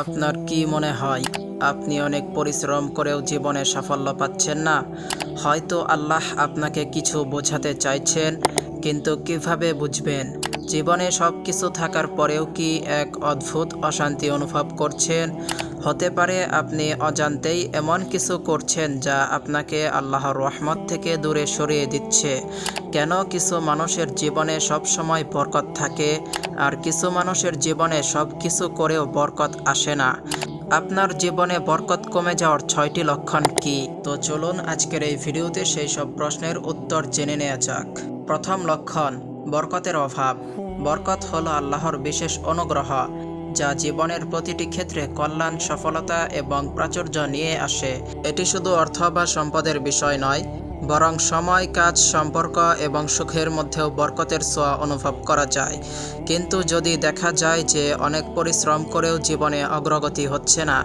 আপনার কি মনে হয়, আপনি অনেক পরিশ্রম করেও জীবনে সাফল্য পাচ্ছেন না? হয়তো আল্লাহ আপনাকে কিছু বোঝাতে চাইছেন, কিন্তু কীভাবে বুঝবেন? জীবনে সব কিছু থাকার পরেও কি এক অদ্ভুত অশান্তি অনুভব করছেন? হতে পারে আপনি অজান্তেই এমন কিছু করছেন যা আপনাকে আল্লাহর রহমত থেকে দূরে সরিয়ে দিচ্ছে। কেন কিছু মানুষের জীবনে সব সময় বরকত থাকে, আর কিছু মানুষের জীবনে সব কিছু করেও বরকত আসে না? আপনার জীবনে বরকত কমে যাওয়ার ছয়টি লক্ষণ কি? তো চলুন আজকের এই ভিডিওতে সেই সব প্রশ্নের উত্তর জেনে নেওয়া যাক। প্রথম লক্ষণ, বরকতের অভাব। বরকত হলো আল্লাহর বিশেষ অনুগ্রহ। যা জীবনের প্রতিটি ক্ষেত্রে কল্যাণ, সফলতা এবং প্রাচুর্য নিয়ে আসে। এটি শুধু অর্থ বা সম্পদের বিষয় নয়, বরং সময়, কাজ, সম্পর্ক এবং সুখের মধ্যেও বরকতের ছোঁয়া অনুভব করা যায়। কিন্তু যদি দেখা যায় যে অনেক পরিশ্রম করেও জীবনে অগ্রগতি হচ্ছে না,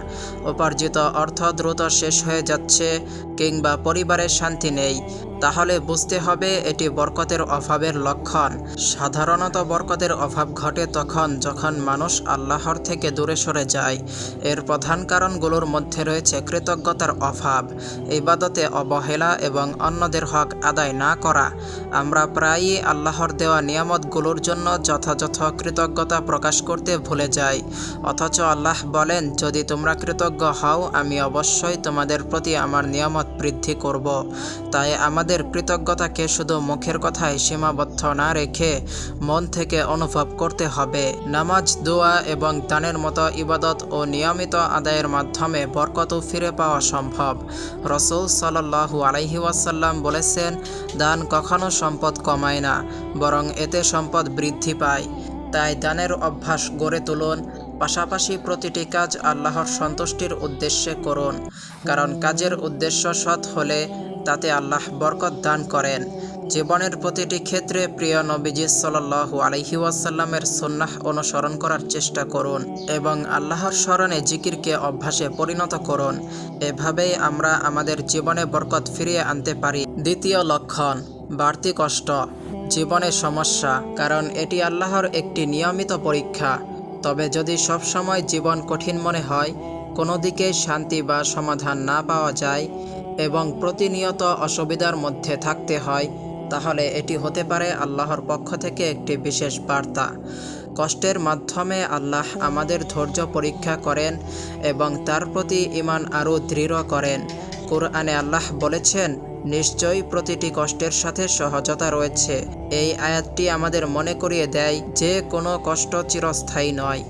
উপার্জিত অর্থ দ্রুত শেষ হয়ে যাচ্ছে কিংবা পরিবারের শান্তি নেই তাহলে বুঝতে হবে এটি বরকতের অভাবের লক্ষণ। সাধারণত বরকতের অভাব ঘটে তখন যখন মানুষ আল্লাহর থেকে দূরে সরে যায়। এর প্রধান কারণগুলোর মধ্যে রয়েছে কৃতজ্ঞতার অভাব, ইবাদতে অবহেলা এবং অন্যদের হক আদায় না করা। আমরা প্রায়ই আল্লাহর দেওয়া নিয়ামতগুলোর জন্য যথাযথ কৃতজ্ঞতা প্রকাশ করতে ভুলে যাই। অথচ আল্লাহ বলেন, যদি তোমরা কৃতজ্ঞ হও, আমি অবশ্যই তোমাদের প্রতি আমার নিয়ামত বৃদ্ধি করব। তাই আমাদের কৃতজ্ঞতাকে শুধু মুখের কথায় সীমাবদ্ধ না রেখে মন থেকে অনুভব করতে হবে। নামাজ, দোয়া এবং দানের মতো ইবাদত ও নিয়মিত আদায়ের মাধ্যমে বরকতও ফিরে পাওয়া সম্ভব। রসুল সাল্লাহু আলাইহি ওয়াসাল্লাম বলেছেন, দান কখনো সম্পদ কমায় না, বরং এতে সম্পদ বৃদ্ধি পায়। তাই দানের অভ্যাস গড়ে তুলুন, পাশাপাশি প্রতিটি কাজ আল্লাহর সন্তুষ্টির উদ্দেশ্যে করুন। কারণ কাজের উদ্দেশ্য সৎ হলে তাতে আল্লাহ বরকত দান করেন। জীবনের প্রতিটি ক্ষেত্রে প্রিয় নবীজি সাল্লাহু আলহি ওয়াসাল্লামের সন্ন্যাহ অনুসরণ করার চেষ্টা করুন এবং আল্লাহর স্মরণে জিকিরকে অভ্যাসে পরিণত করুন। এভাবেই আমরা আমাদের জীবনে বরকত ফিরিয়ে আনতে পারি। দ্বিতীয় লক্ষণ, বাড়তি কষ্ট। জীবনের সমস্যা, কারণ এটি আল্লাহর একটি নিয়মিত পরীক্ষা। তবে যদি সব সময় জীবন কঠিন মনে হয়, কোনো দিকে শান্তি বা সমাধান না পাওয়া যায় এবং প্রতিনিয়ত অসুবিধার মধ্যে থাকতে হয়, তাহলে এটি হতে পারে আল্লাহর পক্ষ থেকে একটি বিশেষ বার্তা। কষ্টের মাধ্যমে আল্লাহ আমাদের ধৈর্য পরীক্ষা করেন এবং তার প্রতি ইমান আরও দৃঢ় করেন। কোরআনে আল্লাহ বলেছেন, নিশ্চয়ই প্রতিটি কষ্টের সাথে সহজতা রয়েছে। এই আয়াতটি আমাদের মনে করিয়ে দেয় যে কোনো কষ্ট চিরস্থায়ী নয়।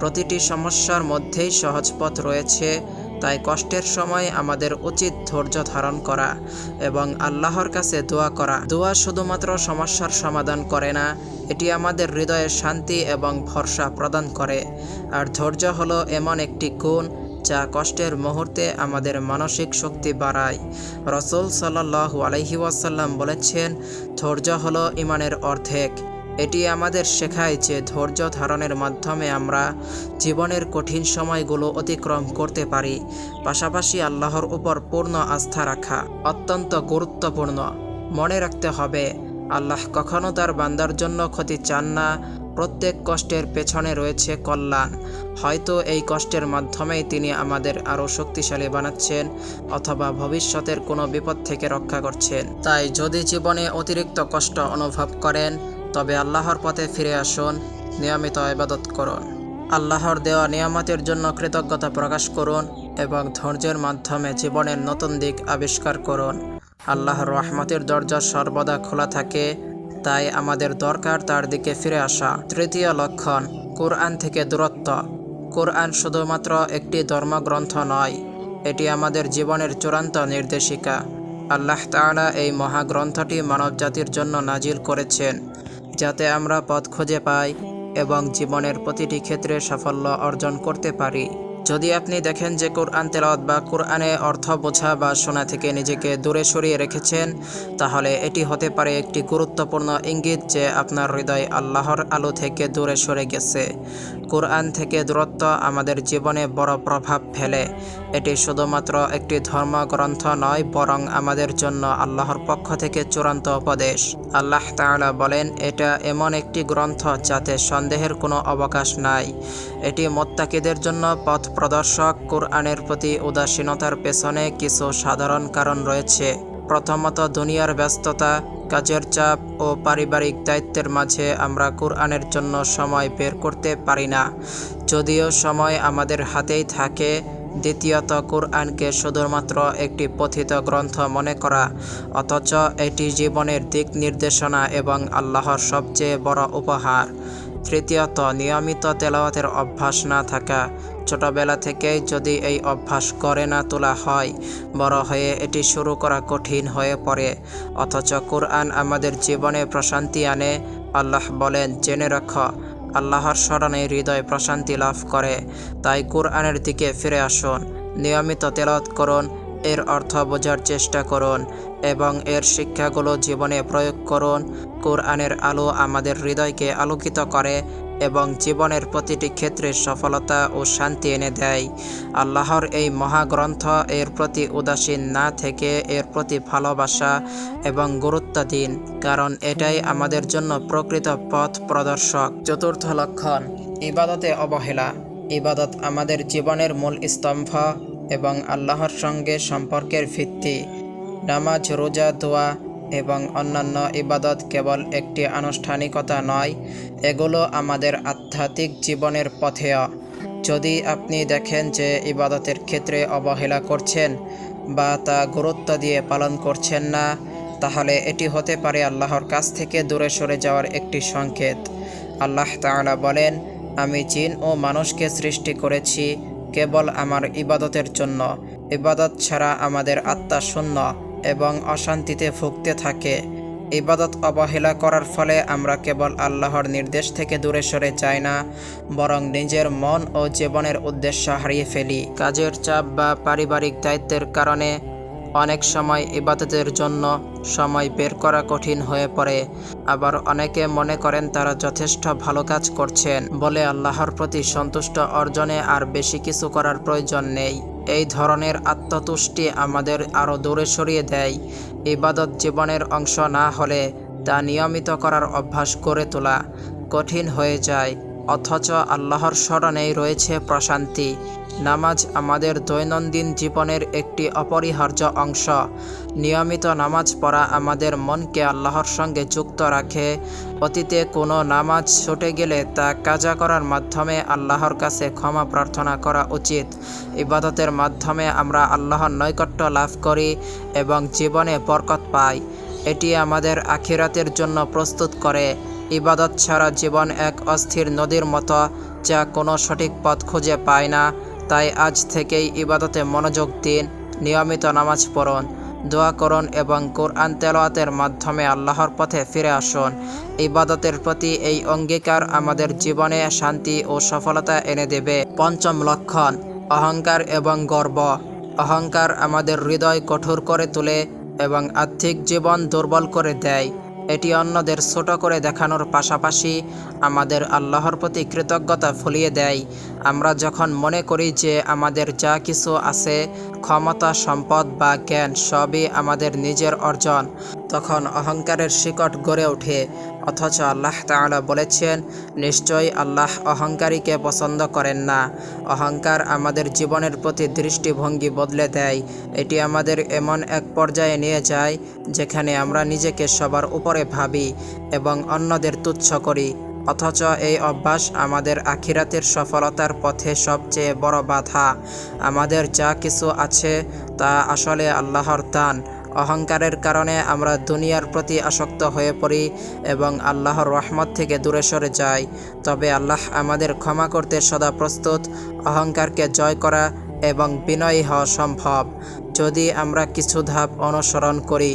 প্রতিটি সমস্যার মধ্যেই সহজ পথ রয়েছে। তাই কষ্টের সময় আমাদের উচিত ধৈর্য ধারণ করা এবং আল্লাহর কাছে দোয়া করা। দোয়া শুধুমাত্র সমস্যার সমাধান করে না, এটি আমাদের হৃদয়ে শান্তি এবং ভরসা প্রদান করে। আর ধৈর্য হলো এমন একটি গুণ যা কষ্টের মুহূর্তে আমাদের মানসিক শক্তি বাড়ায়। রসুল সাল্লাহ আলহি ওয়াসাল্লাম বলেছেন, ধৈর্য হলো ইমানের অর্ধেক। এটি আমাদের শেখায় যে ধৈর্য ধারণের মাধ্যমে আমরা জীবনের কঠিন সময়গুলো অতিক্রম করতে পারি, পাশাপাশি আল্লাহর উপর পূর্ণ আস্থা রাখা অত্যন্ত গুরুত্বপূর্ণ। মনে রাখতে হবে, আল্লাহ কখনো তার বান্দার জন্য ক্ষতি চান না, প্রত্যেক কষ্টের পেছনে রয়েছে কল্যাণ। হয়তো এই কষ্টের মাধ্যমেই তিনি আমাদের আরও শক্তিশালী বানাচ্ছেন অথবা ভবিষ্যতের কোনো বিপদ থেকে রক্ষা করছেন। তাই যদি জীবনে অতিরিক্ত কষ্ট অনুভব করেন তবে আল্লাহর পথে ফিরে আসুন, নিয়মিত ইবাদত করুন। আল্লাহর দেওয়া নিয়ামতের জন্য কৃতজ্ঞতা প্রকাশ করুন এবং ধৈর্যের মাধ্যমে জীবনের নতুন দিক আবিষ্কার করুন। আল্লাহর রহমতের দরজা সর্বদা খোলা থাকে, তাই আমাদের দরকার তার দিকে ফিরে আসা। তৃতীয় লক্ষণ, কোরআন থেকে দূরত্ব। কোরআন শুধুমাত্র একটি ধর্মগ্রন্থ নয়, এটি আমাদের জীবনের চূড়ান্ত নির্দেশিকা। আল্লাহ তাআলা এই মহাগ্রন্থটি মানবজাতির জন্য নাজিল করেছেন। যাতে আমরা পথ খুঁজে পাই এবং জীবনের প্রতিটি ক্ষেত্রে সাফল্য অর্জন করতে পারি। যদি আপনি দেখেন যে কোরআন তেলাওয়াত বা কোরআনে অর্থ বোঝা বা শোনা থেকে নিজেকে দূরে সরিয়ে রেখেছেন, তাহলে এটি হতে পারে একটি গুরুত্বপূর্ণ ইঙ্গিত যে আপনার হৃদয় আল্লাহর আলো থেকে দূরে সরে গেছে। কোরআন থেকে দূরত্ব আমাদের জীবনে বড় প্রভাব ফেলে। এটি শুধুমাত্র একটি ধর্মগ্রন্থ নয়, বরং আমাদের জন্য আল্লাহর পক্ষ থেকে চূড়ান্ত উপদেশ। আল্লাহ তাআলা বলেন, এটা এমন একটি গ্রন্থ যাতে সন্দেহের কোনো অবকাশ নাই। এটি মোত্তাকিদের জন্য পথ প্রদর্শক, কোরআনের প্রতি উদাসীনতার পেছনে কিছু সাধারণ কারণ রয়েছে। প্রথমত, দুনিয়ার ব্যস্ততা, কাজের চাপ ও পারিবারিক দায়িত্বের মাঝে আমরা কোরআনের জন্য সময় বের করতে পারি না। যদিও সময় আমাদের হাতেই থাকে দ্বিতীয়ত, কোরআনকে শুধুমাত্র একটি পথিত গ্রন্থ মনে করা, অথচ এটি জীবনের দিক নির্দেশনা এবং আল্লাহর সবচেয়ে বড় উপহার। তৃতীয়ত, নিয়মিত তেলাওয়াতের অভ্যাস না থাকা, ছোটবেলা থেকেই যদি এই অভ্যাস করে না তোলা হয়, বড় হয়ে এটি শুরু করা কঠিন হয়ে পড়ে, অথচ কোরআন আমাদের জীবনে প্রশান্তি আনে। আল্লাহ বলেন, জেনে রাখো আল্লাহর স্মরণে হৃদয় প্রশান্তি লাভ করে। তাই কোরআনের দিকে ফিরে আসুন। নিয়মিত তেলত করুন, এর অর্থ বোঝার চেষ্টা করুন এবং এর শিক্ষাগুলো জীবনে প্রয়োগ করুন। কোরআনের আলো আমাদের হৃদয়কে আলোকিত করে এবং জীবনের প্রতিটি ক্ষেত্রে সফলতা ও শান্তি এনে দেয়। আল্লাহর এই মহাগ্রন্থ এর প্রতি উদাসীন না থেকে এর প্রতি ভালোবাসা এবং গুরুত্ব দিন কারণ এটাই আমাদের জন্য প্রকৃত পথ প্রদর্শক। চতুর্থ লক্ষণ, ইবাদতে অবহেলা। ইবাদত আমাদের জীবনের মূল স্তম্ভ এবং আল্লাহর সঙ্গে সম্পর্কের ভিত্তি। নামাজ, রোজা, দোয়া এবং অন্যান্য ইবাদত কেবল একটি আনুষ্ঠানিকতা নয়, এগুলো আমাদের আধ্যাত্মিক জীবনের পথেয় যদি আপনি দেখেন যে ইবাদতের ক্ষেত্রে অবহেলা করছেন বা তা গুরুত্ব দিয়ে পালন করছেন না, তাহলে এটি হতে পারে আল্লাহর কাছ থেকে দূরে সরে যাওয়ার একটি সংকেত। আল্লাহ তাআলা বলেন, আমি জিন ও মানুষকে সৃষ্টি করেছি কেবল আমার ইবাদতের জন্য। ইবাদত ছাড়া আমাদের আত্মা শূন্য। এবং অশান্তিতে ভুগতে থাকে। ইবাদত অবহেলা করার ফলে আমরা কেবল আল্লাহর নির্দেশ থেকে দূরে সরে যাই না, বরং নিজের মন ও জীবনের উদ্দেশ্য হারিয়ে ফেলি। কাজের চাপ বা পারিবারিক দায়িত্বের কারণে অনেক সময় ইবাদতের জন্য সময় বের করা কঠিন হয়ে পড়ে। আবার অনেকে মনে করেন তারা যথেষ্ট ভালো কাজ করছেন বলে আল্লাহর প্রতি সন্তুষ্ট অর্জনে আর বেশি কিছু করার প্রয়োজন নেই। এই ধরনের আত্মতুষ্টি আমাদের আরও দূরে সরিয়ে দেয়। ইবাদত জীবনের অংশ না হলে তা নিয়মিত করার অভ্যাস করে তোলা কঠিন হয়ে যায়। অথচ আল্লাহর স্মরণেই রয়েছে প্রশান্তি। নামাজ আমাদের দৈনন্দিন জীবনের একটি অপরিহার্য অংশ। নিয়মিত নামাজ পড়া আমাদের মনকে আল্লাহর সঙ্গে যুক্ত রাখে। অতীতে কোনো নামাজ ছুটে গেলে তা কাজা করার মাধ্যমে আল্লাহর কাছে ক্ষমা প্রার্থনা করা উচিত। ইবাদতের মাধ্যমে আমরা আল্লাহর নৈকট্য লাভ করি এবং জীবনে বরকত পাই। এটি আমাদের আখিরাতের জন্য প্রস্তুত করে। ইবাদত ছাড়া জীবন এক অস্থির নদীর মতো, যা কোনো সঠিক পথ খুঁজে পায় না। তাই আজ থেকেই ইবাদতে মনোযোগ দিন, নিয়মিত নামাজ পড়ুন, দোয়া করুন এবং কোরআন তেলাওয়াতের মাধ্যমে আল্লাহর পথে ফিরে আসুন। ইবাদতের প্রতি এই অঙ্গীকার আমাদের জীবনে শান্তি ও সফলতা এনে দেবে। পঞ্চম লক্ষণ, অহংকার এবং গর্ব। অহংকার আমাদের হৃদয় কঠোর করে তোলে এবং আর্থিক জীবন দুর্বল করে দেয়। এটি অন্যদের ছোট করে দেখানোর পাশাপাশি আমাদের আল্লাহর প্রতি কৃতজ্ঞতা ফুলিয়ে দেয়। আমরা যখন মনে করি যে আমাদের যা কিছু আছে, ক্ষমতা, সম্পদ বা জ্ঞান সবই আমাদের নিজের অর্জন, তখন অহংকারের শিকট গড়ে ওঠে। অথচ আল্লাহ তাআলা বলেছেন, নিশ্চয়ই আল্লাহ অহংকারীকে পছন্দ করেন না। অহংকার আমাদের জীবনের প্রতি দৃষ্টিভঙ্গি বদলে দেয়। এটি আমাদের এমন এক পর্যায়ে নিয়ে যায়, যেখানে আমরা নিজেকে সবার উপরে ভাবি এবং অন্যদের তুচ্ছ করি। অথচ এই অভ্যাস আমাদের আখিরাতের সফলতার পথে সবচেয়ে বড় বাধা। আমাদের যা কিছু আছে তা আসলে আল্লাহর দান। অহংকারের কারণে আমরা দুনিয়ার প্রতি আসক্ত হয়ে পড়ি এবং আল্লাহর রহমত থেকে দূরে সরে যাই। তবে আল্লাহ আমাদের ক্ষমা করতে সদা প্রস্তুত। অহংকারকে জয় করা এবং বিনয়ী হওয়া সম্ভব। যদি আমরা কিছু ধাপ অনুসরণ করি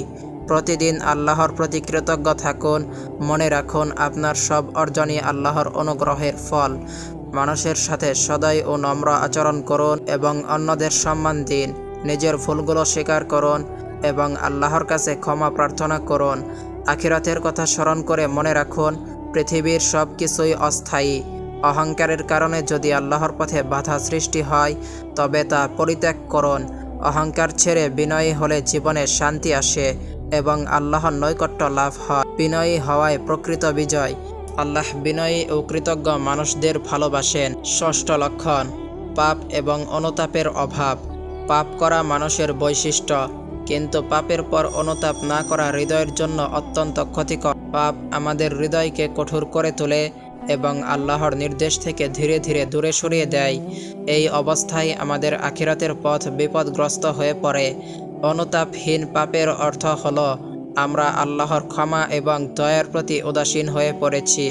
প্রতিদিন আল্লাহর প্রতি কৃতজ্ঞ থাকুন। মনে রাখুন, আপনার সব অর্জনই আল্লাহর অনুগ্রহের ফল। মানুষের সাথে সদয় ও নম্র আচরণ করুন এবং অন্যদের সম্মান দিন। নিজের ভুলগুলো স্বীকার করুন এবং আল্লাহর কাছে ক্ষমা প্রার্থনা করুন। আখিরাতের কথা স্মরণ করে মনে রাখুন, পৃথিবীর সব কিছুই অস্থায়ী। অহংকারের কারণে যদি আল্লাহর পথে বাধা সৃষ্টি হয়, তবে তা পরিত্যাগ করুন। অহংকার ছেড়ে বিনয়ী হলে জীবনে শান্তি আসে। এবং আল্লাহর নৈকট্য লাভ হয়। বিনয়ী হওয়ায় প্রকৃত বিজয়। আল্লাহ বিনয়ী ও কৃতজ্ঞ মানুষদের ভালোবাসেন। ষষ্ঠ লক্ষণ, পাপ এবং অনুতাপের অভাব। পাপ করা মানুষের বৈশিষ্ট্য, কিন্তু পাপের পর অনুতাপ না করা হৃদয়ের জন্য অত্যন্ত ক্ষতিকর। পাপ আমাদের হৃদয়কে কঠোর করে তোলে এবং আল্লাহর নির্দেশ থেকে ধীরে ধীরে দূরে সরিয়ে দেয়। এই অবস্থায় আমাদের আখিরাতের পথ বিপদগ্রস্ত হয়ে পড়ে। অনুতাপহীন পাপের অর্থ হল, আমরা আল্লাহর ক্ষমা এবং দয়ার প্রতি উদাসীন হয়ে পড়েছি,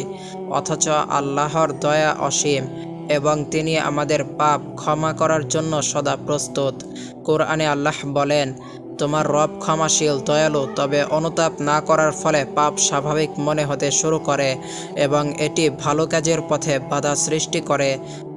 অথচ আল্লাহর দয়া অসীম এবং তিনি আমাদের পাপ ক্ষমা করার জন্য সদা প্রস্তুত। কোরআনে আল্লাহ বলেন, তোমার রব ক্ষমাশীল, দয়ালু, তবে অনুতাপ না করার ফলে পাপ স্বাভাবিক মনে হতে শুরু করে এবং এটি ভালো কাজের পথে বাধা সৃষ্টি করে।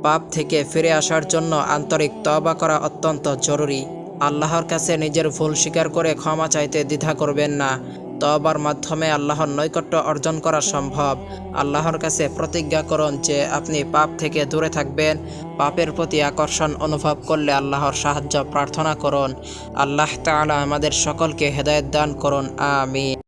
পাপ থেকে ফিরে আসার জন্য আন্তরিক তবা করা অত্যন্ত জরুরি। আল্লাহর কাছে নিজের ভুল স্বীকার করে ক্ষমা চাইতে দ্বিধা করবেন না। তবার মাধ্যমে আল্লাহর নৈকট্য অর্জন করা সম্ভব। আল্লাহর কাছে প্রতিজ্ঞা করুন যে আপনি পাপ থেকে দূরে থাকবেন। পাপের প্রতি আকর্ষণ অনুভব করলে আল্লাহর সাহায্য প্রার্থনা করুন। আল্লাহ তালা আমাদের সকলকে হেদায়ত দান করুন। আমিন।